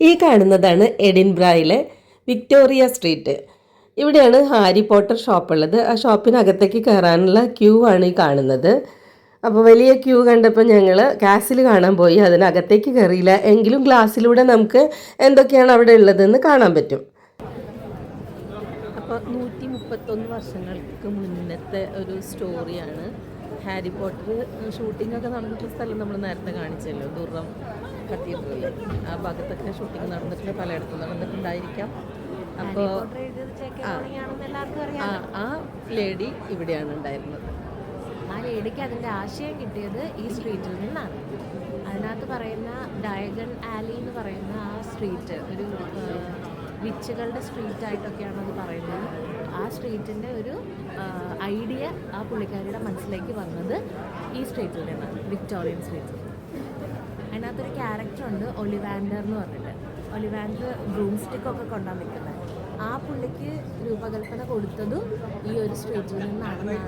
ഈ കാണുന്നതാണ് എഡിൻബ്രയിലെ വിക്ടോറിയ സ്ട്രീറ്റ്. ഇവിടെയാണ് ഹാരി പോട്ടർ ഷോപ്പ് ഉള്ളത് ആ ഷോപ്പിനകത്തേക്ക് കയറാനുള്ള ക്യൂ ആണ് ഈ കാണുന്നത്. അപ്പോൾ വലിയ ക്യൂ കണ്ടപ്പോൾ ഞങ്ങൾ കാസിൽ കാണാൻ പോയി. അതിനകത്തേക്ക് കയറിയില്ല. എങ്കിലും ഗ്ലാസ്സിലൂടെ നമുക്ക് എന്തൊക്കെയാണ് അവിടെ ഉള്ളതെന്ന് കാണാൻ പറ്റും. അപ്പോൾ നൂറ്റി മുപ്പത്തൊന്ന് വർഷങ്ങൾക്ക് മുന്നത്തെ ഒരു സ്റ്റോറിയാണ് ഹാരി പോട്ടർ ഷൂട്ടിംഗ് ഒക്കെ നടന്നിട്ടുള്ള സ്ഥലം നമ്മൾ നേരത്തെ കാണിച്ചല്ലോ. ദുർറം കത്തീഡ്രൽ ആ ഭാഗത്തൊക്കെ ഷൂട്ടിംഗ് നടന്നിട്ടുണ്ട് പലയിടത്തും. നടന്നിട്ടുണ്ടായിരിക്കാം. അപ്പോൾ ആ ആ ലേഡി ഇവിടെയാണ് ഉണ്ടായിരുന്നത്. ആ ലേഡിക്ക് അതിന്റെ ആശയം കിട്ടിയത് ഈ സ്ട്രീറ്റിൽ നിന്നാണ്. അതിനകത്ത് പറയുന്ന ഡയഗൺ ആലി എന്ന് പറയുന്ന ആ സ്ട്രീറ്റ് ഒരു വിച്ചുകളുടെ സ്ട്രീറ്റ് ആയിട്ടൊക്കെയാണ് അത് പറയുന്നത്. ആ സ്ട്രീറ്റിന്റെ ഒരു ഐഡിയ ആ പുള്ളിക്കാരിയുടെ മനസ്സിലേക്ക് വന്നത് ഈ സ്ട്രീറ്റിൽ നിന്നാണ് വിക്ടോറിയൻ സ്ട്രീറ്റിൽ. അതിനകത്തൊരു ക്യാരക്ടറുണ്ട് ഒലിവാൻഡർ എന്ന് പറഞ്ഞിട്ട്. ഒലിവാൻഡർ ബ്രൂം സ്റ്റിക്കൊക്കെ കൊണ്ടാണ് നിൽക്കുന്നത്. ആ പുള്ളിക്ക് രൂപകൽപ്പന കൊടുത്തതും ഈ ഒരു സ്ട്രീറ്റിൽ നിന്നാണെന്നാണ്